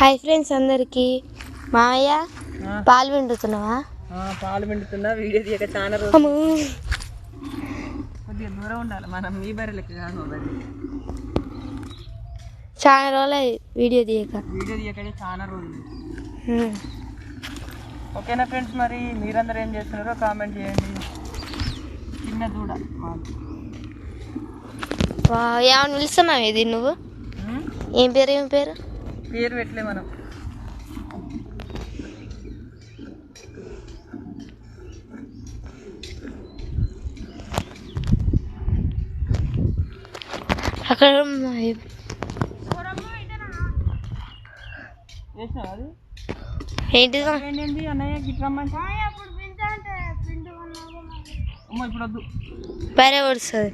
Hi friends అందరికి. మామయ్య పాలు పిండుతున్నావా? పాలు పిండుతున్నా వీడియో తీయక చాలా రోజు. కొద్దిగా దూరం ఉండాలి మనం మీ బర్రె లెక్క కాదు చాలా రోజులు వీడియో తీయక. వీడియో తీయకనే చాలా రోజులు. ఓకేనా ఫ్రెండ్స్ మరి మీరందరూ ఏం చేస్తున్నారో కామెంట్ చేయండి. చిన్న దూడ ఏమన్నా పిలుస్తున్నావు ఇది నువ్వు? ఏం పేరు ఏం పేరు? పేరు పెట్టలే మనం. అక్కడ ఏంటిది? ఏంటి అన్నయ్య గిట్రమ్మంటే అమ్మ ఇప్పుడు పడుతుంది